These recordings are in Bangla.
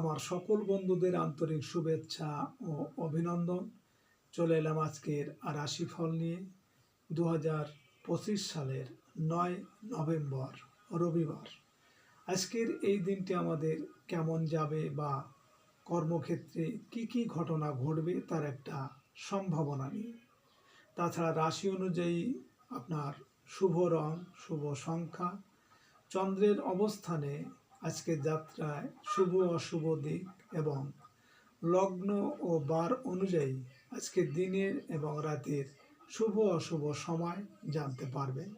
আমার সকল বন্ধুদের আন্তরিক শুভেচ্ছা ও অভিনন্দন। চলে এলাম আজকের রাশিফল নিয়ে। দু হাজার পঁচিশ সালের নয় নভেম্বর, রবিবার। আজকের এই দিনটি আমাদের কেমন যাবে বা কর্মক্ষেত্রে কি কি ঘটনা ঘটবে তার একটা সম্ভাবনা নিয়ে। তাছাড়া রাশি অনুযায়ী আপনার শুভ রং, শুভ সংখ্যা, চন্দ্রের অবস্থানে আজকের যাত্রায় শুভ অশুভ দিক এবং লগ্ন ও বার অনুযায়ী আজকে দিনের এবং রাতের শুভ অশুভ সময় জানতে পারবেন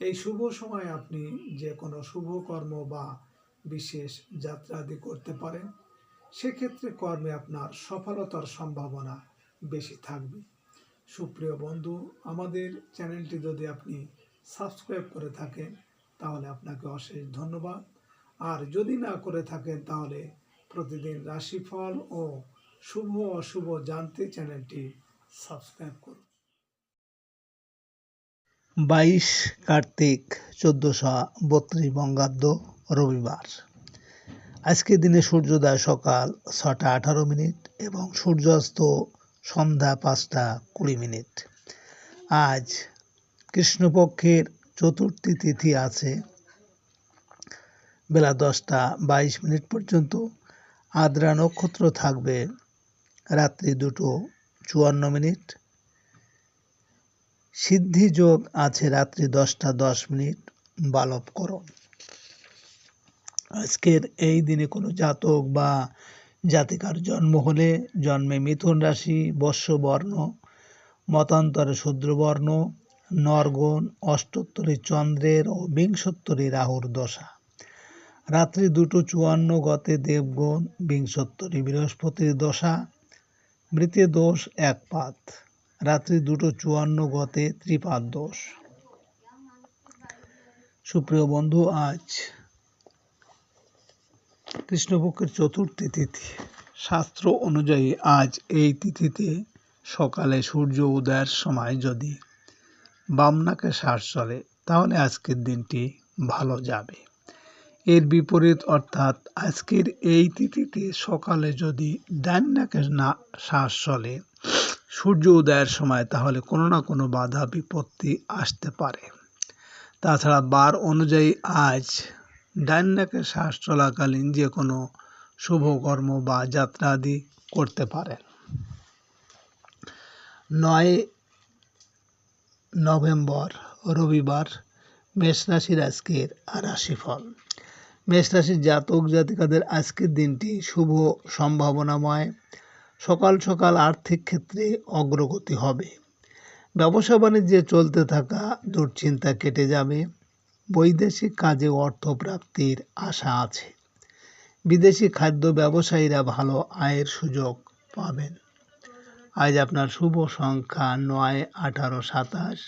এই শুভ সময় আপনি যে কোনো শুভ কর্ম বা বিশেষ যাত্রাদি করতে পারেন, সেক্ষেত্রে কর্মে আপনার সফলতার সম্ভাবনা বেশি থাকবে। সুপ্রিয় বন্ধু, আমাদের চ্যানেলটি যদি আপনি সাবস্ক্রাইব করে থাকেন, তাহলে আপনাকে অশেষ ধন্যবাদ। আর যদি না করে থাকেন তাহলে প্রতিদিন রাশিফল ও শুভ অশুভ জানতে চ্যানেলটি সাবস্ক্রাইব করুন। বাইশ কার্তিক চোদ্দোশো বত্রিশ বঙ্গাব্দ রবিবার। আজকের দিনে সূর্যোদয় সকাল ছটা আঠারো মিনিট এবং সূর্যাস্ত সন্ধ্যা পাঁচটা কুড়ি মিনিট। আজ কৃষ্ণপক্ষের চতুর্থী তিথি আছে। বেলা দশটা বাইশ মিনিট পর্যন্ত আদ্রা নক্ষত্র থাকবে। রাত্রি দুটো চুয়ান্ন মিনিট। সিদ্ধি যোগ আছে রাত্রি দশটা দশ মিনিট। বালবকরণ আজকের এই দিনে কোনো জাতক বা জাতিকার জন্ম হলে জন্মে মিথুন রাশি, বর্ষবর্ণ, মতান্তরে শূদ্রবর্ণ, নরগণ, অষ্টোত্তরী চন্দ্রের ও বিংশোত্তরী রাহুর দশা। রাত্রি দুটো চুয়ান্ন গতে দেবগণ বিংশোত্তরী বৃহস্পতির দশা, মৃতে দোষ এক পাত। রাত্রি দুটো চুয়ান্ন গতে ত্রিপাদ দোষ। সুপ্রিয় বন্ধু, আজ কৃষ্ণপক্ষের চতুর্থী তিথি। শাস্ত্র অনুযায়ী আজ এই তিথিতে সকালে সূর্য উদয়ের সময় যদি বামনাকে শ্বাস চলে, তাহলে আজকের দিনটি ভালো যাবে। এর বিপরীত অর্থাৎ আজকের এই তিথিতে সকালে যদি ডান্নাকে না শ্বাস চলে, সূর্য উদয়ের সময় তাহলে কোনো না কোনো বাধা বিপত্তি আসতে পারে। তাছাড়া বার অনুযায়ী আজ ডান্নাকে শ্বাস চলাকালীন যে কোনো শুভকর্ম বা যাত্রা আদি করতে পারেন। নয় নভেম্বর রবিবার মেষ রাশির আজকের রাশিফল। মেষ রাশির জাতক জাতিকাদের আজকের দিনটি শুভ সম্ভাবনাময়। সকাল সকাল আর্থিক ক্ষেত্রে অগ্রগতি হবে। ব্যবসা বাণিজ্যে চলতে থাকা দুশ্চিন্তা কেটে যাবে। বৈদেশিক কাজে অর্থ প্রাপ্তির আশা আছে। বিদেশি খাদ্য ব্যবসায়ীরা ভালো আয়ের সুযোগ পাবেন। আজ আপনার শুভ সংখ্যা নয়, আঠারো, সাতাশ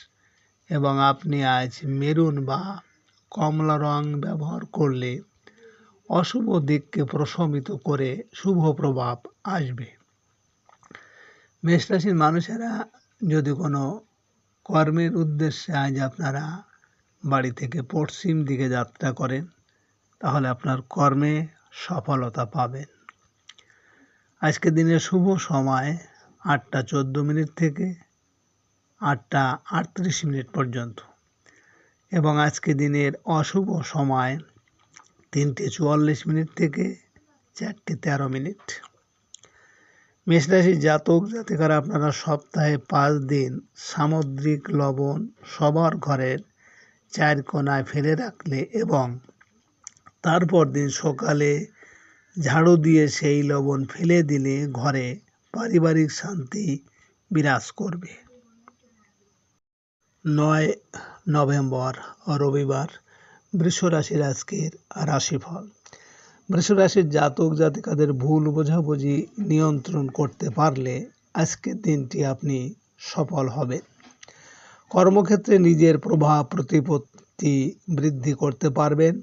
এবং আপনি আজ মেরুন বা কমলা রং ব্যবহার করলে অশুভ দিককে প্রশমিত করে শুভ প্রভাব আসবে। মেষ রাশির মানুষেরা যদি কোনো কর্মের উদ্দেশ্যে আজ আপনারা বাড়ি থেকে পশ্চিম দিকে যাত্রা করেন, তাহলে আপনার কর্মে সফলতা পাবেন। আজকে দিনের শুভ সময় আটটা চোদ্দ মিনিট থেকে আটটা আটত্রিশ মিনিট পর্যন্ত। এবং আজকে দিনের অশুভ সময় তিনটে চুয়াল্লিশ মিনিট থেকে চারটে তেরো মিনিট। মেষরাশির জাতক জাতিকারা আপনারা সপ্তাহে পাঁচ দিন সামুদ্রিক লবণ সবার ঘরের চার কোনায় ফেলে রাখলে এবং তারপর দিন সকালে ঝাড়ু দিয়ে সেই লবণ ফেলে দিলে ঘরে পারিবারিক শান্তি বিরাজ করবে। নয় নভেম্বর, রবিবার বৃষরাশির আজকের রাশিফল। বৃষরাশির জাতক জাতিকাদের ভুল বোঝাবুঝি নিয়ন্ত্রণ করতে পারলে আজকের দিনটি আপনি সফল হবেন। কর্মক্ষেত্রে নিজের প্রভাব প্রতিপত্তি বৃদ্ধি করতে পারবেন।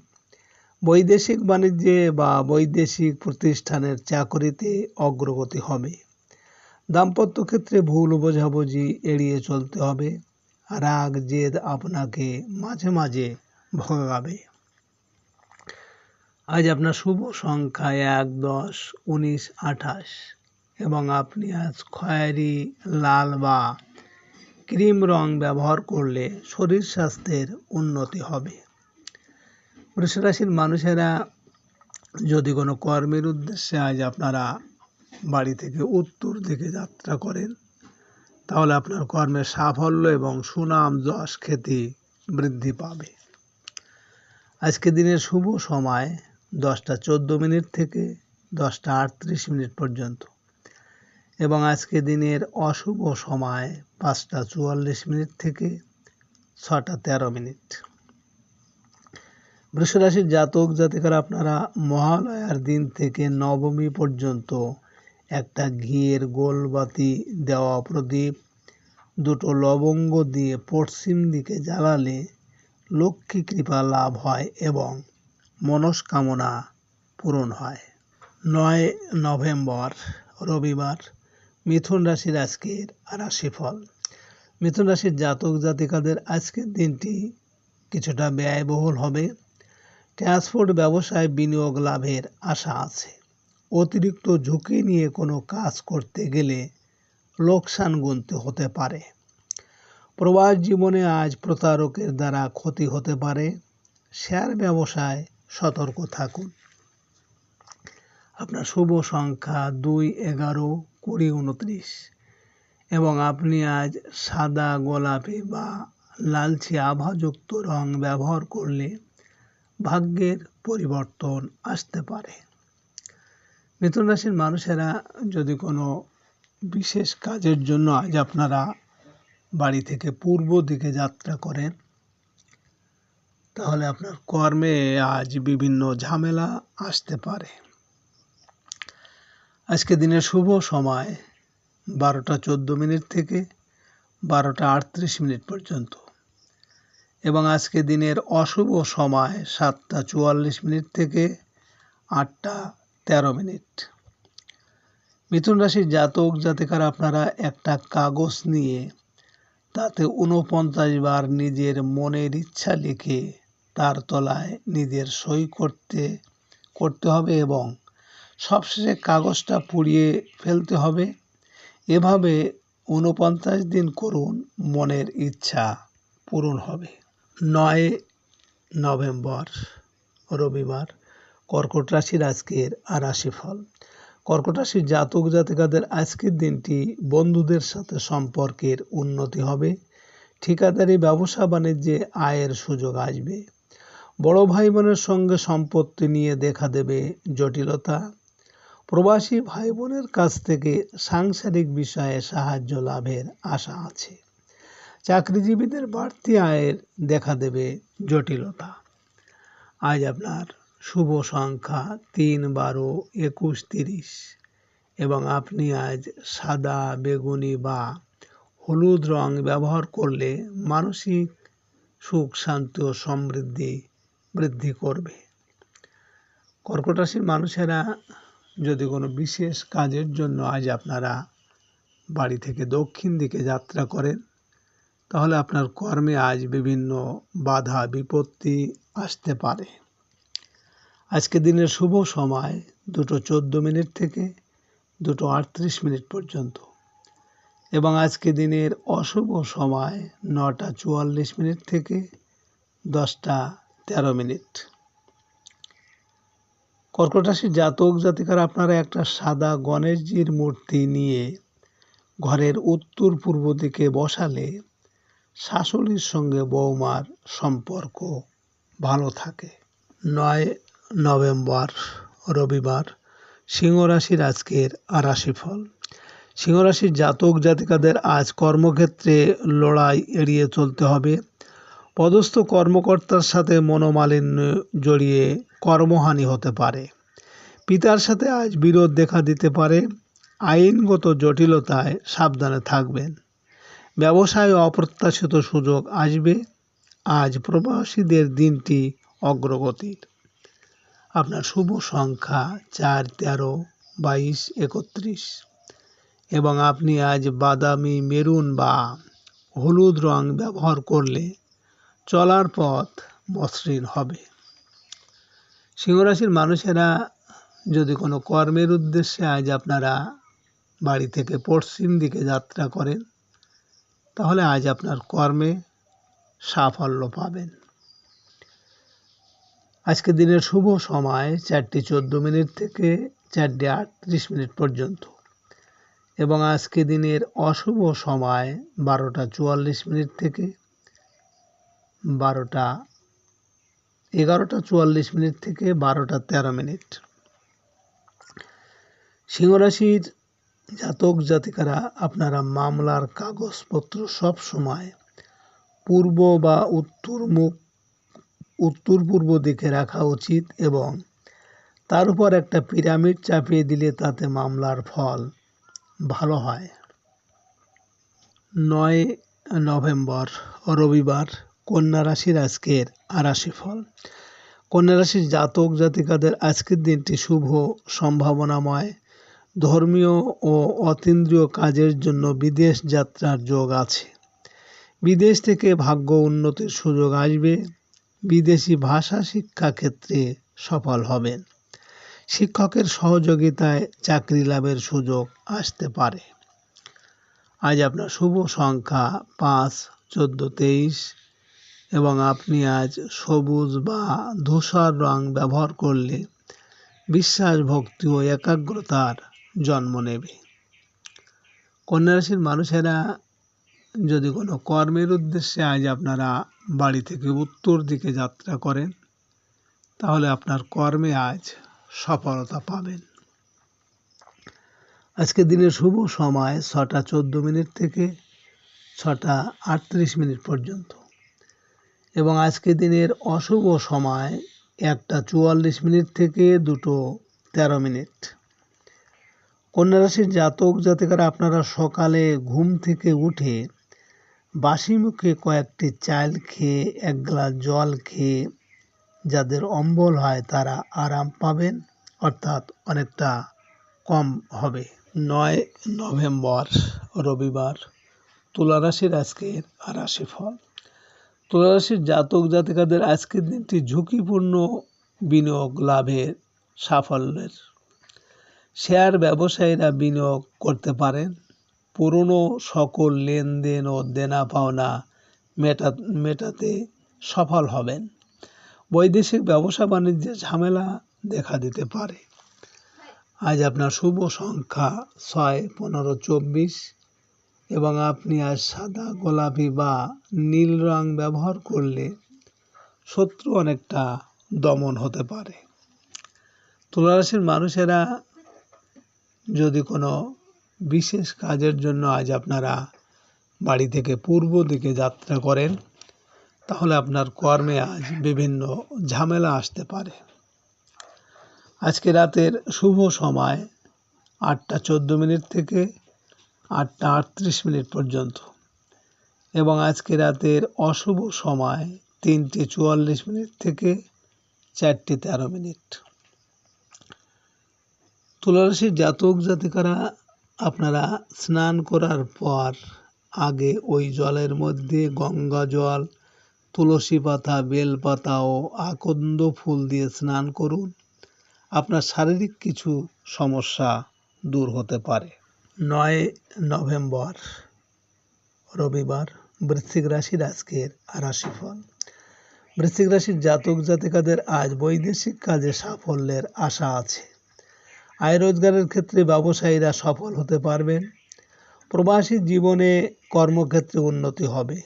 বৈদেশিক বাণিজ্যে বা বৈদেশিক প্রতিষ্ঠানের চাকরিতে অগ্রগতি হবে। দাম্পত্য ক্ষেত্রে ভুল বোঝাবুঝি এড়িয়ে চলতে হবে। রাগ, জেদ আপনাকে মাঝে মাঝে ভোগাবে আজ আপনার শুভ সংখ্যা এক, দশ, উনিশ, আঠাশ এবং আপনি আজ খয়েরি, লাল বা ক্রিম রং ব্যবহার করলে শরীর স্বাস্থ্যের উন্নতি হবে। বৃষরাশির মানুষেরা যদি কোনো কর্মের উদ্দেশ্যে আজ আপনারা বাড়ি থেকে উত্তর দিকে যাত্রা করেন, তাহলে আপনার কর্মের সাফল্য এবং সুনাম যশ খ্যাতি বৃদ্ধি পাবে। আজকে দিনের শুভ সময় দশটা চোদ্দ মিনিট থেকে দশটা আটত্রিশ মিনিট পর্যন্ত। এবং আজকে দিনের অশুভ সময় পাঁচটা চুয়াল্লিশ মিনিট থেকে ছটা তেরো মিনিট। বৃষরাশির জাতক জাতিকার আপনারা মহালয়ার দিন থেকে নবমী পর্যন্ত একটা ঘিয়ের গোলবাতি দেওয়া প্রদীপ, দুটো লবঙ্গ দিয়ে পশ্চিম দিকে জ্বালালে লক্ষ্মী কৃপা লাভ হয় এবং মনস্কামনা পূরণ হয়। নয় নভেম্বর, রবিবার, মিথুন রাশির আজকের রাশিফল। মিথুন রাশির জাতক জাতিকাদের আজকের দিনটি কিছুটা ব্যয়বহুল হবে। ট্রান্সপোর্ট ব্যবসায় বিনিয়োগ লাভের আশা আছে। অতিরিক্ত ঝুঁকি নিয়ে কোনো কাজ করতে গেলে লোকসান গুনতে হতে পারে। প্রবাস জীবনে আজ প্রতারকের দ্বারা ক্ষতি হতে পারে। শেয়ার ব্যবসায় সতর্ক থাকুন। আপনার শুভ সংখ্যা দুই এগারো কুড়ি উনত্রিশ এবং আপনি আজ সাদা গোলাপি বা লালচে আভাযুক্ত রং ব্যবহার করলে ভাগ্যের পরিবর্তন আসতে পারে। মিথুন রাশির মানুষেরা যদি কোনো বিশেষ কাজের জন্য আজ আপনারা বাড়ি থেকে পূর্ব দিকে যাত্রা করেন, তাহলে আপনার কর্মে আজ বিভিন্ন ঝামেলা আসতে পারে। আজকে দিনের শুভ সময় বারোটা চোদ্দ মিনিট থেকে বারোটা আটত্রিশ মিনিট পর্যন্ত। এবং আজকে দিনের অশুভ সময় সাতটা চুয়াল্লিশ মিনিট থেকে আটটা তেরো মিনিট। মিথুন রাশির জাতক জাতিকার আপনারা একটা কাগজ নিয়ে তাতে ঊনপঞ্চাশ বার নিজের মনের ইচ্ছা লিখে তার তলায় নিজের সই করতে করতে হবে এবং সবশেষে কাগজটা পুড়িয়ে ফেলতে হবে। এভাবে ঊনপঞ্চাশ দিন করুন মনের ইচ্ছা পূরণ হবে। নয় নভেম্বর, রবিবার কর্কট রাশির আজকের আর রাশিফল। কর্কট রাশির জাতক জাতিকাদের আজকের দিনটি বন্ধুদের সাথে সম্পর্কের উন্নতি হবে। ঠিকাদারি, ব্যবসা, বাণিজ্যে আয়ের সুযোগ আসবে। বড় ভাই বোনের সঙ্গে সম্পত্তি নিয়ে দেখা দেবে জটিলতা। প্রবাসী ভাই বোনের কাছ থেকে সাংসারিক বিষয়ে সাহায্য লাভের আশা আছে। চাকরিজীবীদের বাড়তি আয়ের দেখা দেবে জটিলতা। আজ আপনার শুভ সংখ্যা তিন বারো একুশ তিরিশ। এবং আপনি আজ সাদা, বেগুনি বা হলুদ রং ব্যবহার করলে মানসিক সুখ, শান্তি ও সমৃদ্ধি বৃদ্ধি করবে। কর্কট রাশির মানুষেরা যদি কোনো বিশেষ কাজের জন্য আজ আপনারা বাড়ি থেকে দক্ষিণ দিকে যাত্রা করেন, তাহলে আপনার কর্মে আজ বিভিন্ন বাধা, বিপত্তি আসতে পারে। আজকে দিনের শুভ সময় দুটো চোদ্দ মিনিট থেকে দুটো আটত্রিশ মিনিট পর্যন্ত। এবং আজকে দিনের অশুভ সময় নটা চুয়াল্লিশ মিনিট থেকে দশটা তেরো মিনিট। কর্কট জাতক জাতিকার আপনারা একটা সাদা গণেশজির মূর্তি নিয়ে ঘরের উত্তর পূর্ব দিকে বসালে শাশুড়ির সঙ্গে বৌমার সম্পর্ক ভালো থাকে। নয় নভেম্বর, রবিবার সিংহ রাশির আজকের রাশিফল। সিংহ রাশির জাতক জাতিকাদের আজ কর্মক্ষেত্রে লড়াই এড়িয়ে চলতে হবে। পদস্থ কর্মকর্তার সাথে মনোমালিন্য জড়িয়ে কর্মহানি হতে পারে। পিতার সাথে আজ বিরোধ দেখা দিতে পারে। আইনগত জটিলতায় সাবধানে থাকবেন। ব্যবসায় অপ্রত্যাশিত সুযোগ আসবে। আজ প্রবাসীদের দিনটি অগ্রগতির। আপনার শুভ সংখ্যা চার, তেরো, বাইশ, একত্রিশ। এবং আপনি আজ বাদামি, মেরুন বা হলুদ রং ব্যবহার করলে চলার পথ মসৃণ হবে। সিংহরাশির মানুষেরা যদি কোনো কর্মের উদ্দেশ্যে আজ আপনারা বাড়ি থেকে পশ্চিম দিকে যাত্রা করেন, তাহলে আজ আপনার কর্মে সাফল্য পাবেন। আজকে দিনের শুভ সময় চারটি চোদ্দ মিনিট থেকে চারটে আটত্রিশ মিনিট পর্যন্ত। এবং আজকে দিনের অশুভ সময় বারোটা চুয়াল্লিশ মিনিট থেকে বারোটা এগারোটা চুয়াল্লিশ মিনিট থেকে বারোটা তেরো মিনিট। সিংহরাশির জাতক জাতিকারা, আপনারা মামলার কাগজপত্র সব সময় পূর্ব বা উত্তর মুখ উত্তর পূর্ব দিকে রাখা উচিত এবং তার উপর একটা পিরামিড চাপিয়ে দিলে তাতে মামলার ফল ভালো হয়। নয় নভেম্বর, রবিবার, কন্যা রাশির আজকের আরাশি ফল। কন্যা রাশির জাতক জাতিকাদের আজকের দিনটি শুভ, সম্ভাবনাময়, ধর্মীয় ও অতীন্দ্রিয় কাজের জন্য বিদেশ যাত্রার যোগ আছে। বিদেশ থেকে ভাগ্য উন্নতির সুযোগ আসবে। বিদেশি ভাষা শিক্ষা ক্ষেত্রে সফল হবেন। শিক্ষকের সহযোগিতায় চাকরি লাভের সুযোগ আসতে পারে। আজ আপনার শুভ সংখ্যা পাঁচ, চোদ্দ, তেইশ এবং আপনি আজ সবুজ বা ধূসর রং ব্যবহার করলে বিশ্বাস ভক্তি ও একাগ্রতার জন্ম নেবে। কন্যা রাশির মানুষেরা যদি কোনো কর্মের উদ্দেশ্যে আজ আপনারা বাড়ি থেকে উত্তর দিকে যাত্রা করেন, তাহলে আপনার কর্মে আজ সফলতা পাবেন। আজকে দিনের শুভ সময় ছটা চোদ্দ মিনিট থেকে ছটা আটত্রিশ মিনিট পর্যন্ত। এবং আজকে দিনের অশুভ সময় একটা চুয়াল্লিশ মিনিট থেকে দুটো তেরো মিনিট। কন্যা রাশির জাতক জাতিকারা আপনারা সকালে ঘুম থেকে উঠে বাসি মুখে কয়েকটি চাল খেয়ে এক গ্লাস জল খেয়ে যাদের অম্বল হয় তারা আরাম পাবেন, অর্থাৎ অনেকটা কম হবে। নয় নভেম্বর, রবিবার, তুলারাশির আজকের রাশি ফল তুলা রাশির জাতক জাতিকাদের আজকের দিনটি ঝুঁকিপূর্ণ বিনিয়োগ লাভের সাফল্যের। শেয়ার ব্যবসায়ীরা বিনিয়োগ করতে পারেন। পুরনো সকল লেনদেন ও দেনা পাওনা মেটা, মেটাতে সফল হবেন। বৈদেশিক ব্যবসা বাণিজ্যে ঝামেলা দেখা দিতে পারে। আজ আপনার শুভ সংখ্যা ছয়, পনেরো, চব্বিশ এবং আপনি আজ সাদা, গোলাপি বা নীল রং ব্যবহার করলে শত্রু অনেকটা দমন হতে পারে। তুলারাশির মানুষেরা যদি কোনো বিশেষ কাজের জন্য আজ আপনারা বাড়ি থেকে পূর্ব দিকে যাত্রা করেন, তাহলে আপনার কর্মে আজ বিভিন্ন ঝামেলা আসতে পারে। আজকে রাতের শুভ সময় আটটা চোদ্দ মিনিট থেকে আটটা আটত্রিশ মিনিট পর্যন্ত এবং আজকে রাতের অশুভ সময় তিনটে চুয়াল্লিশ মিনিট থেকে চারটে তেরো মিনিট। তুলারাশির জাতক জাতিকারা আপনারা স্নান করার পর আগে ওই জলের মধ্যে গঙ্গা জল, তুলসী পাতা, বেল পাতা ও আকন্দ ফুল দিয়ে স্নান করুন। আপনার শারীরিক কিছু সমস্যা দূর হতে পারে। নয় নভেম্বর, রবিবার, বৃশ্চিক রাশির আজকের রাশিফল। বৃশ্চিক রাশির জাতক জাতিকাদের আজ বৈদেশিক কাজে সাফল্যের আশা আছে। আয় রোজগারের ক্ষেত্রে ব্যবসায়ীরা সফল হতে পারবেন। প্রবাসী জীবনে কর্মক্ষেত্রে উন্নতি হবে।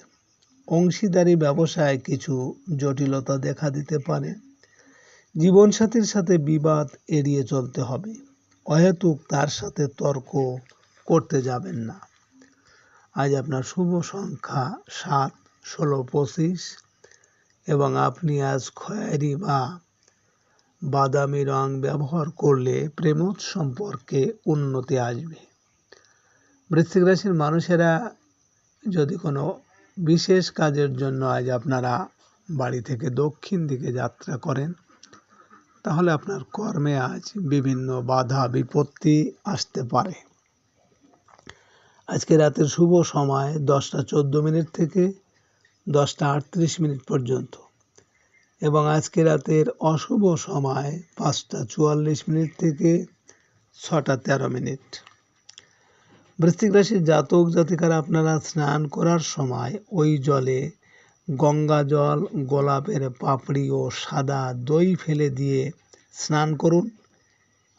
অংশীদারি ব্যবসায় কিছু জটিলতা দেখা দিতে পারে। জীবনসাথীর সাথে বিবাদ এড়িয়ে চলতে হবে। অহেতুক তার সাথে তর্ক করতে যাবেন না। আজ আপনার শুভ সংখ্যা সাত, ষোলো, পঁচিশ এবং আপনি আজ খয়েরি বা বাদামি রং ব্যবহার করলে প্রেমোৎ সম্পর্কে উন্নতি আসবে। বৃশ্চিক রাশির মানুষেরা যদি কোনো বিশেষ কাজের জন্য আজ আপনারা বাড়ি থেকে দক্ষিণ দিকে যাত্রা করেন, তাহলে আপনার কর্মে আজ বিভিন্ন বাধা বিপত্তি আসতে পারে। আজকে রাতের শুভ সময় দশটা চোদ্দ মিনিট থেকে দশটা আটত্রিশ মিনিট পর্যন্ত। এবং আজকে রাতের অশুভ সময় পাঁচটা চুয়াল্লিশ মিনিট থেকে ছটা তেরো মিনিট। বৃশ্চিক রাশির জাতক জাতিকারা আপনারা স্নান করার সময় ওই জলে গঙ্গা জল, গোলাপের পাপড়ি ও সাদা দই ফেলে দিয়ে স্নান করুন।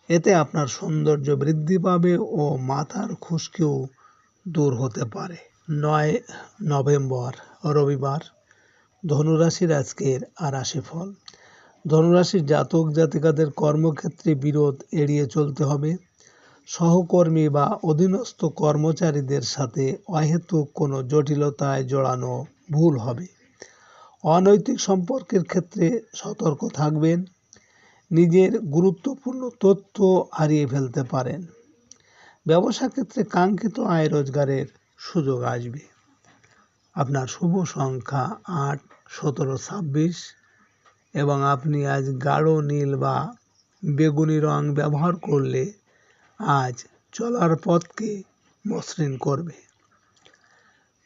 এতে আপনার সৌন্দর্য বৃদ্ধি পাবে ও মাথার খুশকিও দূর হতে পারে। নয় নভেম্বর, রবিবার। ধনুরাশির আজকের আর রাশিফল ধনুরাশির জাতক জাতিকাদের কর্মক্ষেত্রে বিরোধ এড়িয়ে চলতে হবে। সহকর্মী বা অধীনস্থ কর্মচারীদের সাথে অহেতুক কোনো জটিলতায় জড়ানো ভুল হবে। অনৈতিক সম্পর্কের ক্ষেত্রে সতর্ক থাকবেন। নিজের গুরুত্বপূর্ণ তথ্য হারিয়ে ফেলতে পারেন। ব্যবসা ক্ষেত্রে কাঙ্ক্ষিত আয় রোজগারের সুযোগ আসবে। আপনার শুভ সংখ্যা আট সতেরো ছাব্বিশ এবং আপনি আজ গাঢ় নীল বা বেগুনি রং ব্যবহার করলে আজ চলার পথকে মসৃণ করবে।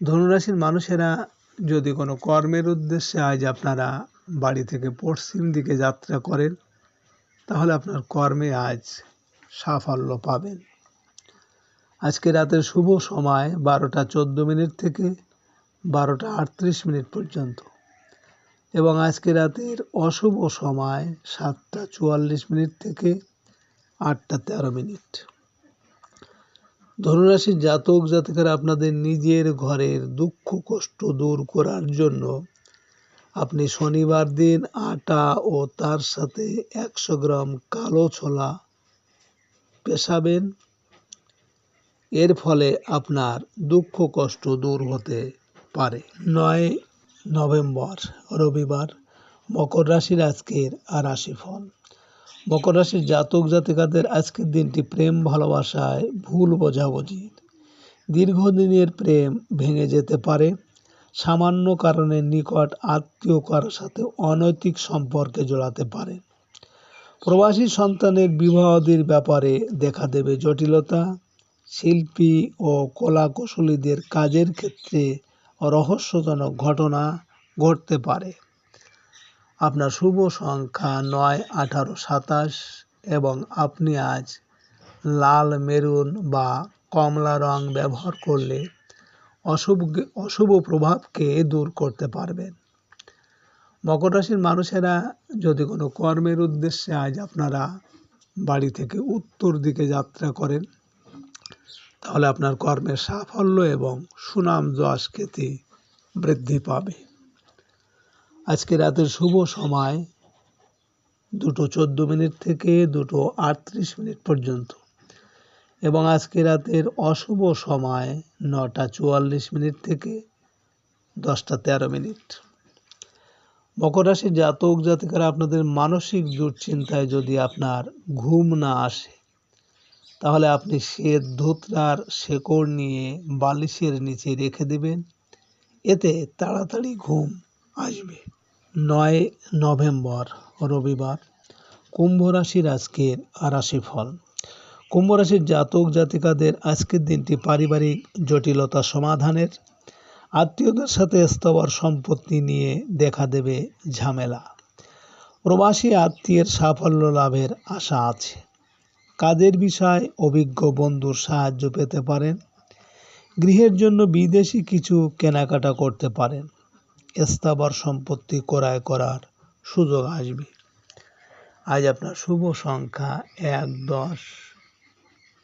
ধনুরাশির মানুষেরা যদি কোনো কর্মের উদ্দেশ্যে আজ আপনারা বাড়ি থেকে পশ্চিম দিকে যাত্রা করেন, তাহলে আপনার কর্মে আজ সাফল্য পাবেন। আজকে রাতের শুভ সময় বারোটা চোদ্দ মিনিট থেকে বারোটা আটত্রিশ মিনিট পর্যন্ত। এবং আজকে রাতের অশুভ সময় সাতটা চুয়াল্লিশ মিনিট থেকে আটটা তেরো মিনিট। ধনুরাশির জাতক জাতিকারা আপনাদের নিজের ঘরের দুঃখ কষ্ট দূর করার জন্য আপনি শনিবার দিন আটা ও তার সাথে একশো গ্রাম কালো ছোলা পেশাবেন। এর ফলে আপনার দুঃখ কষ্ট দূর হতে পারে। নয় নভেম্বর, রবিবার, মকর রাশির আজকের রাশিফল। মকর রাশির জাতক জাতিকাদের আজকের দিনটি প্রেম, ভালোবাসায় ভুল বোঝাবুঝি। দীর্ঘদিনের প্রেম ভেঙে যেতে পারে। সামান্য কারণে নিকট আত্মীয় কারোর সাথে অনৈতিক সম্পর্কে জড়াতে পারে। প্রবাসী সন্তানের বিবাহাদির ব্যাপারে দেখা দেবে জটিলতা। শিল্পী ও কলাকুশলীদের কাজের ক্ষেত্রে রহস্যজনক ঘটনা ঘটতে পারে। আপনার শুভ সংখ্যা নয়, আঠারো, সাতাশ এবং আপনি আজ লাল, মেরুন বা কমলা রং ব্যবহার করলে অশুভ অশুভ প্রভাবকে দূর করতে পারবেন। মকর রাশির মানুষেরা যদি কোনো কর্মের উদ্দেশ্যে আজ আপনারা বাড়ি থেকে উত্তর দিকে যাত্রা করেন তাহলে আপনার কর্মের সাফল্য এবং সুনাম যশ খ্যাতি বৃদ্ধি পাবে। আজকে রাতের শুভ সময় দুটো চোদ্দ মিনিট থেকে দুটো আটত্রিশ মিনিট পর্যন্ত। এবং আজকে রাতের অশুভ সময় নটা চুয়াল্লিশ মিনিট থেকে দশটা তেরো মিনিট। মকর রাশির জাতক জাতিকারা আপনাদের মানসিক দুশ্চিন্তায় যদি আপনার ঘুম না আসে তাহলে আপনি শ্বেত ধুতরার শেকড় নিয়ে বালিশের নিচে রেখে দেবেন। এতে তাড়াতাড়ি ঘুম আসবে। নয় নভেম্বর, রবিবার। কুম্ভ রাশির আজকের রাশিফল। কুম্ভ রাশির জাতক জাতিকাদের আজকের দিনটি পারিবারিক জটিলতা সমাধানের। আত্মীয়দের সাথে স্তবর সম্পত্তি নিয়ে দেখা দেবে ঝামেলা। প্রবাসী আত্মীয়ের সাফল্য লাভের আশা আছে। কাজের বিষয়ে অভিজ্ঞ বন্ধুর সাহায্য পেতে পারেন? গৃহের জন্য বিদেশি কিছু কেনাকাটা করতে পারেন। স্থাবর সম্পত্তি ক্রয় করার সুযোগ আসবে। আজ আপনার শুভ সংখ্যা এক, দশ,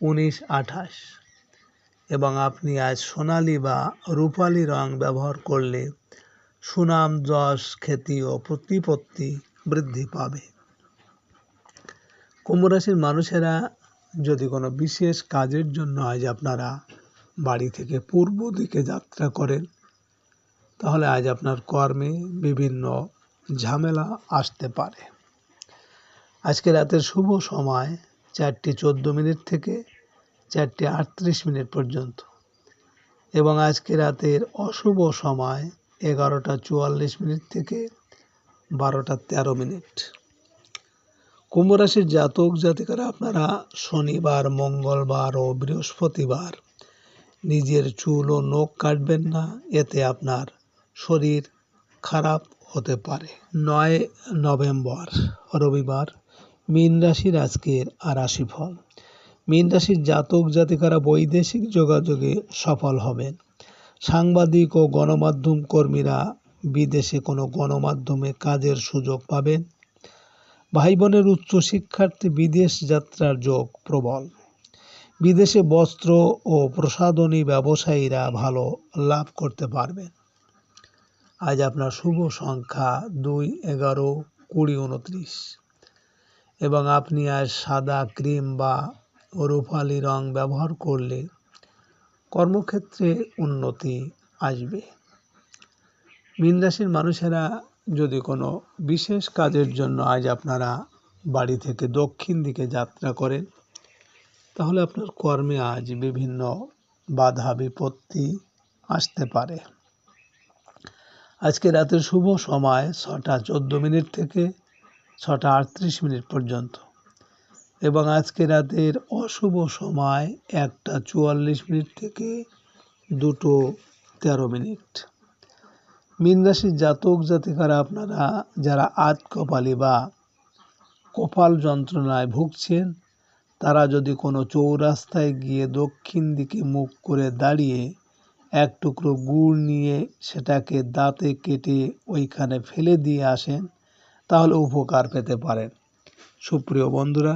উনিশ, আঠাশ। এবং আপনি আজ সোনালি বা রূপালি রং ব্যবহার করলে সুনাম, যশ, খ্যাতি ও প্রতিপত্তি বৃদ্ধি পাবে। কুম্ভ রাশির মানুষেরা যদি কোনো বিশেষ কাজের জন্য আজ আপনারা বাড়ি থেকে পূর্ব দিকে যাত্রা করেন, তাহলে আজ আপনার কর্মে বিভিন্ন ঝামেলা আসতে পারে। আজকে রাতের শুভ সময় চারটি চোদ্দ মিনিট থেকে চারটে আটত্রিশ মিনিট পর্যন্ত এবং আজকে রাতের অশুভ সময় এগারোটা চুয়াল্লিশ মিনিট থেকে বারোটা তেরো মিনিট। কুম্ভ রাশির জাতক জাতিকারা আপনারা শনিবার, মঙ্গলবার ও বৃহস্পতিবার নিজের চুল ও নখ কাটবেন না, এতে আপনার শরীর খারাপ হতে পারে। নয় নভেম্বর, রবিবার, মীন রাশির আজকের আর রাশিফল মীন রাশির জাতক জাতিকারা বৈদেশিক যোগাযোগে সফল হবেন। সাংবাদিক ও গণমাধ্যম কর্মীরা বিদেশে কোনো গণমাধ্যমে কাজের সুযোগ পাবেন। ভাই বোনের উচ্চশিক্ষার্থী বিদেশ যাত্রার যোগ প্রবল। বিদেশে বস্ত্র ও প্রসাধনী ব্যবসায়ীরা ভালো লাভ করতে পারবেন। আজ আপনার শুভ সংখ্যা দুই এগারো কুড়ি উনত্রিশ। এবং আপনি আজ সাদা ক্রিম বা রূপালি রং ব্যবহার করলে কর্মক্ষেত্রে উন্নতি আসবে। মীন রাশির মানুষেরা যদি কোনো বিশেষ কাজের জন্য আজ আপনারা বাড়ি থেকে দক্ষিণ দিকে যাত্রা করেন, তাহলে আপনার কর্মে আজ বিভিন্ন বাধা, বিপত্তি আসতে পারে। আজকে রাতের শুভ সময় ছটা চোদ্দ মিনিট থেকে ছটা আটত্রিশ মিনিট পর্যন্ত এবং আজকে রাতের অশুভ সময় একটা চুয়াল্লিশ মিনিট থেকে দুটো তেরো মিনিট। মীন জাতক জাতিকারা আপনারা যারা আত কপালি বা কপাল যন্ত্রণায় ভুগছেন, তারা যদি কোনো চৌরাস্তায় গিয়ে দক্ষিণ দিকে মুখ করে দাঁড়িয়ে এক টুকরো গুড় নিয়ে সেটাকে দাঁতে কেটে ওইখানে ফেলে দিয়ে আসেন, তাহলে উপকার পেতে পারেন। সুপ্রিয় বন্ধুরা